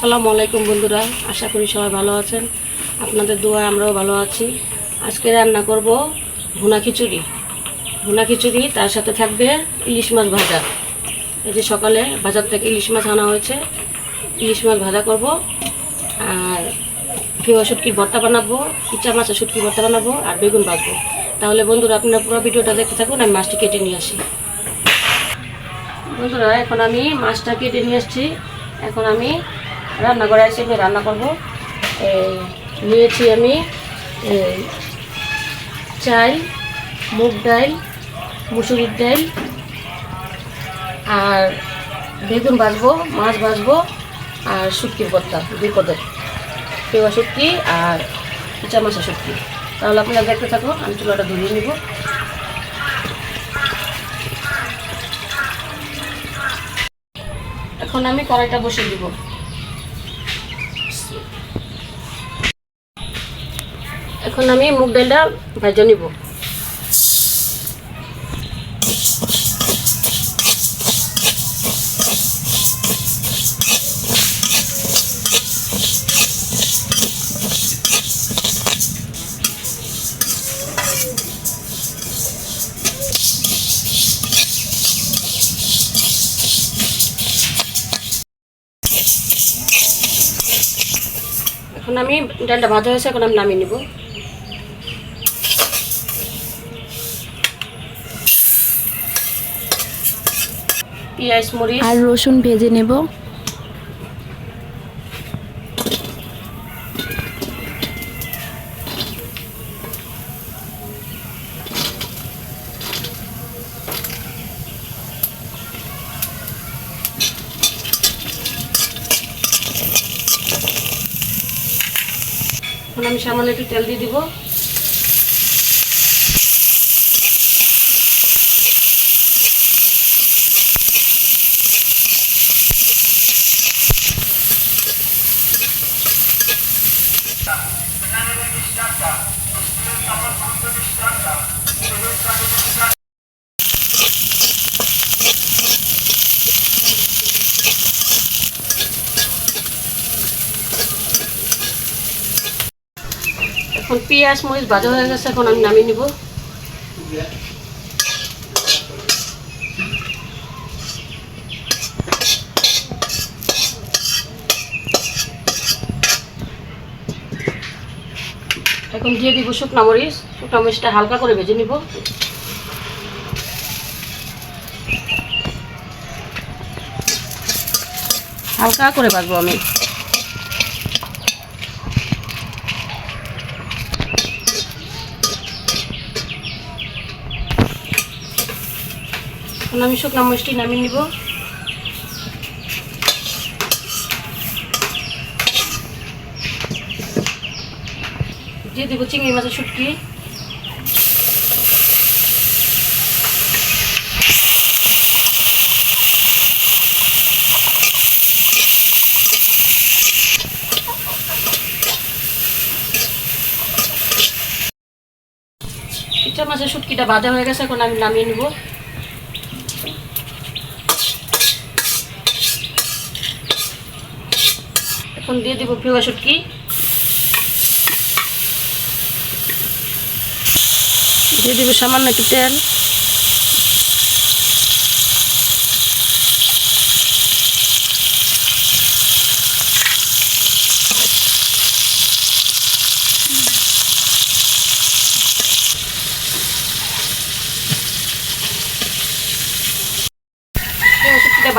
আসসালামু আলাইকুম বন্ধুরা, আশা করি সবাই ভালো আছেন। আপনাদের দোয়ায় আমরাও ভালো আছি। আজকে রান্না করব ভুনা খিচুড়ি। ভুনা খিচুড়ি, তার সাথে থাকবে ইলিশ মাছ ভাজা। এই যে সকালে বাজার থেকে ইলিশ মাছ আনা হয়েছে, ইলিশ মাছ ভাজা করব। আর ফেওয়া শুটকির ভর্তা বানাবো, ইচা মাছের শুটকি ভর্তা বানাবো, আর বেগুন ভাজবো। তাহলে বন্ধুরা, আপনারা পুরো ভিডিওটা দেখতে থাকুন, আমি মাছটি কেটে নিয়ে আসি। বন্ধুরা, এখন আমি মাছটা কেটে নিয়ে আসছি। এখন আমি রান্না করে আসছি আমি রান্না করব। নিয়েছি আমি চাল, মুগ ডাল, মুসুরির ডাল, আর বেগুন ভাজবো, মাছ ভাজবো, আর শুটকির ভর্তা, দুই পদের। কেওয়া শুটকি আর ইচা মাছা শুটকি। তাহলে আপনারা দেখতে থাকুন, আমি চুলাটা ধরিয়ে নিব। এখন আমি কড়াইটা বসিয়ে দিব। এখন আমি মুগ ডালটা ভাজা নিব। এখন আমি ডালটা ভাজা হয়েছে, এখন আমি নামিয়ে নিব। পেঁয়াজ মরিচ। আর রসুন ভেজে নেব। এখন আমি সামান্য একটু তেল দিয়ে দিব। এখন পেঁয়াজ মরিচ ভাজা হয়ে গেছে এখন আমি নামিয়ে নিব। এখন দিয়ে দিব শুকনা মরিচ। শুকনা মরিচটা হালকা করে ভেজে নিব। হালকা করে ভাজবো আমি। আমি শুকনা মরিচটি নামিয়ে নিব। দিয়ে দিব চিংড়ি মাছের শুটকি। ইচ্ছা মাছের শুটকিটা ভাজা হয়ে গেছে, এখন আমি নামিয়ে নিব। এখন দিয়ে দিব ফেওয়া শুটকি। দিয়ে দিব সামান্য একটু তেল।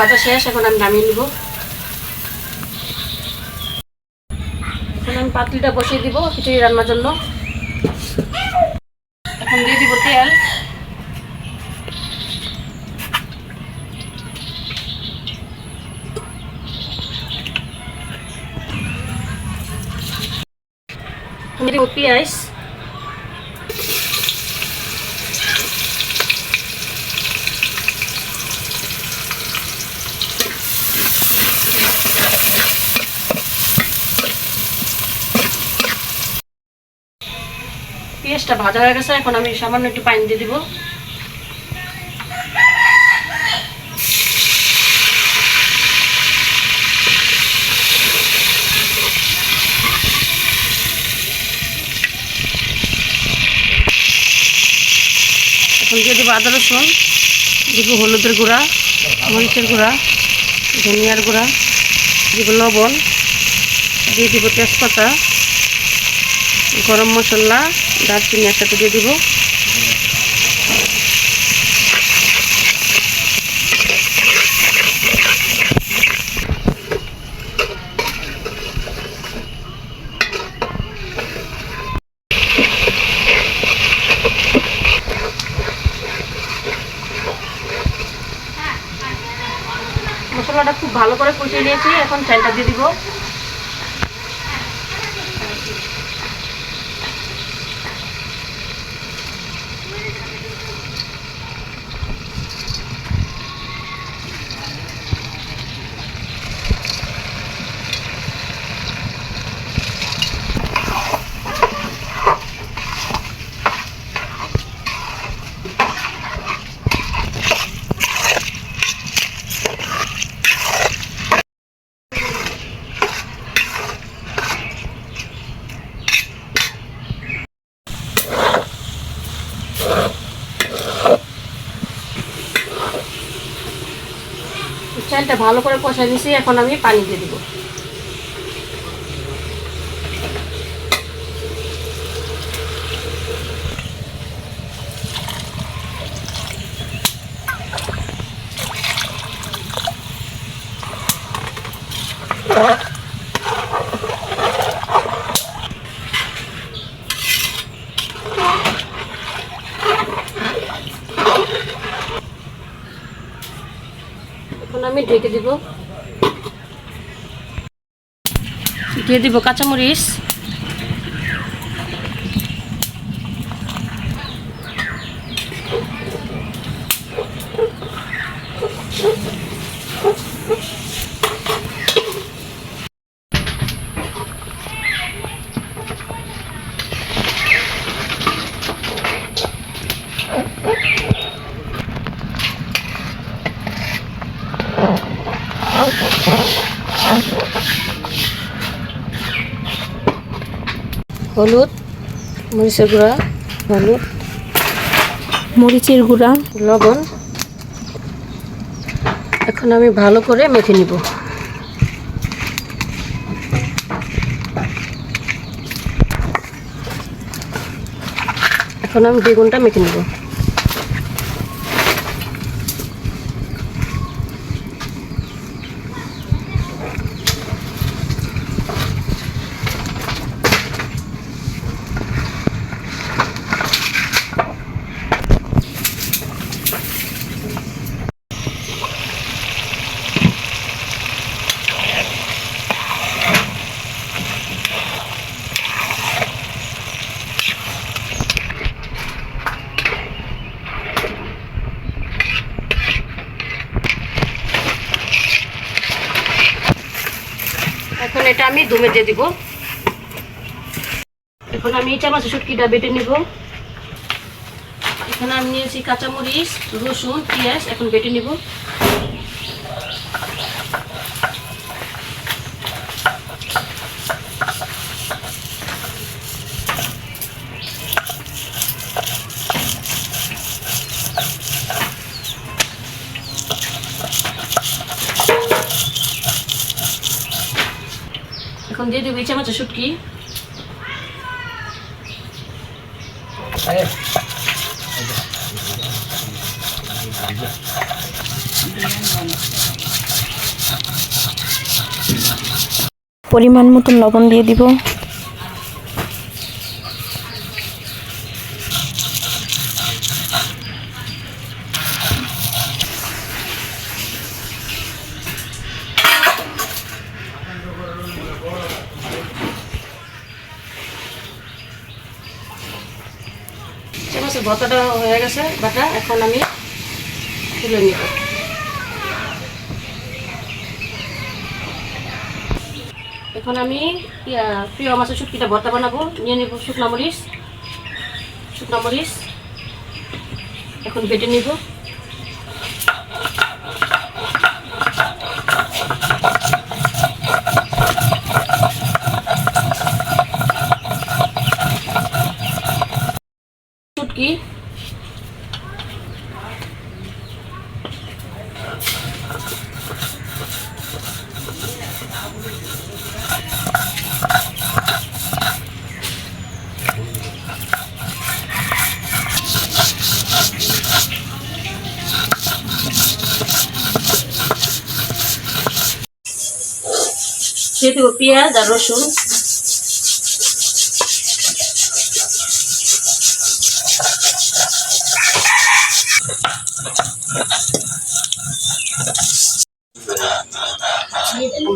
ভাজা শেষ, এখন আমি নামিয়ে নিব। এখন আমি পাতলিটা বসিয়ে দিব খিচুড়ি রান্নার জন্য। এখন দিয়ে দিব তেল এখন দিয়ে দিব পেঁয়াজ পেঁয়াজটা ভাজা হয়ে গেছে, এখন আমি সামান্য একটু পানি দিয়ে দিব। এখন দিয়ে আদা রসুন, দিব হলুদের গুঁড়া, মরিচের গুঁড়া, ধনিয়ার গুঁড়া, দিব লবণ, দিয়ে দিব তেজপাতা। গরম মশলা, দারচিনি একসাথে দিয়ে দিব। মশলাটা খুব ভালো করে কষিয়ে নিয়েছি, এখন চালটা দিয়ে দিব। চালটা ভালো করে কষাই দিছি এখন আমি পানি দিয়ে দিব। আমি ঢেকে দিব। দিয়ে দিব কাঁচামরিচ। হলুদ মরিচের গুঁড়া হলুদ মরিচের গুঁড়া। লবণ। এখন আমি ভালো করে মেখে নিব। এখন আমি বেগুনটা মেখে নিব। দমে দিয়ে দিব। এখন আমি চামচ শুটকিটা বেটে নিব। এখানে আমি নিয়েছি কাঁচামরিচ, রসুন, পেঁয়াজ, এখন বেটে নিব। এখন দিয়ে দেবো এই চামচের শুটকি। পরিমাণ মতন লবণ দিয়ে দিব। চামচের ভর্তাটা হয়ে গেছে, বাটা, এখন আমি তুলে নিব। এখন আমি প্রিয় মাছের শুটকিটা ভর্তা বানাবো, নিয়ে নিব শুকনো মরিচ শুকনো মরিচ, এখন বেটে নিব। শুটকি দিয়ে দেবো পেঁয়াজ আর রসুন।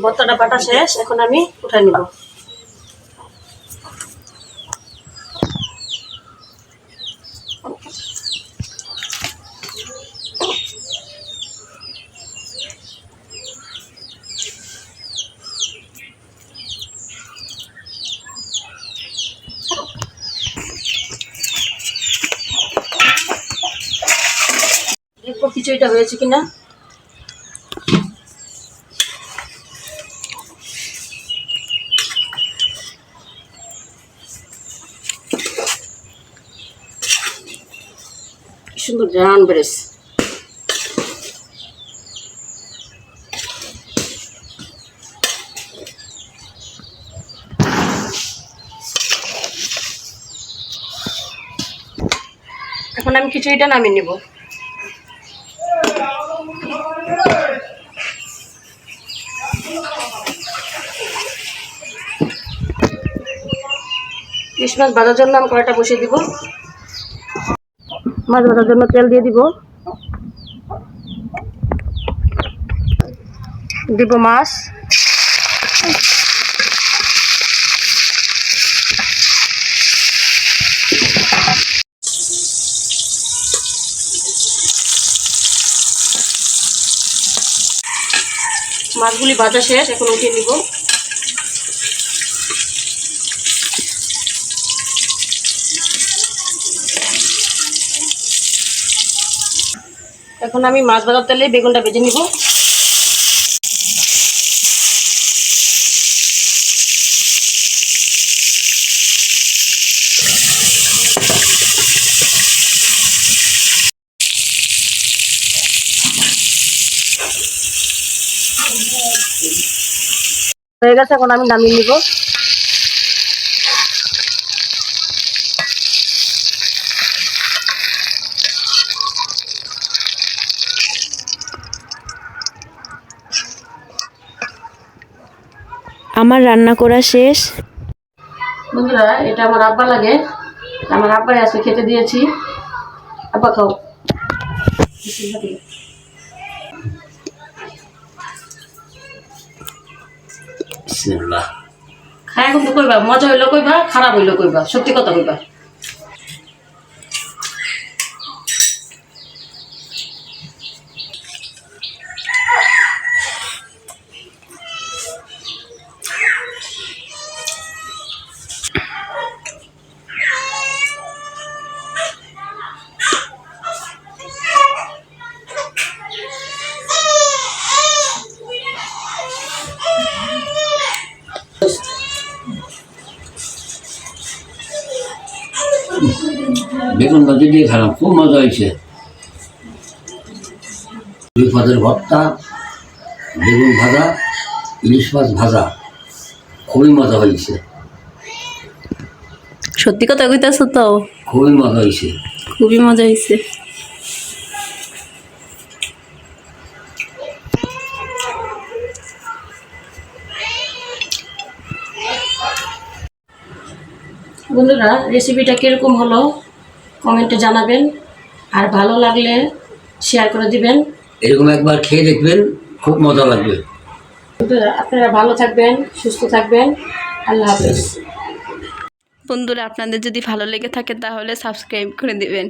ভর্তাটা বাটা শেষ এখন আমি উঠে নিব। খিচুড়িটা হয়েছে কিনা? সুন্দর বেড়েছে এখন আমি খিচুড়িটা নামিয়ে নিব। মাছ ভাজার জন্য আমি কড়াইটা বসিয়ে দিব। মাছ ভাজার জন্য তেল দিয়ে দিব। দিব মাছ। মাছগুলি ভাজা শেষ, এখন উঠিয়ে নিব। এখন আমি মাছ ভাজার তেলে বেগুনটা ভেজে নিব। হয়ে গেছে এখন আমি নামিয়ে নিব। আমার রান্না করা শেষ। বন্ধুরা এটা আমার আব্বা লাগে। আমার আব্বাই আছে খেতে দিয়েছি। আব্বা খাও। খায় কিন্তু কইবা মজা হইল কইবা খারাপ হইল কইবা সত্যি কথা কইবা। বেগুন ভাজি দিয়ে খেলাম খুব মজা হয়েছে। দুই পদের ভর্তা বেগুন ভাজা ইলিশ মাছ ভাজা খুবই মজা হয়েছে। সত্যি কথা কইতাছ তো? খুবই মজা হয়েছে। খুবই মজা হয়েছে। বন্ধুরা রেসিপিটা কীরকম হলো? কমেন্টে জানাবেন। আর ভালো লাগলে শেয়ার করে দিবেন। এরকম একবার খেয়ে দেখবেন খুব মজা লাগবে। আপনারা ভালো থাকবেন সুস্থ থাকবেন। আল্লাহ হাফেজ। বন্ধুরা আপনাদের যদি ভালো লেগে থাকে তাহলে সাবস্ক্রাইব করে দিবেন।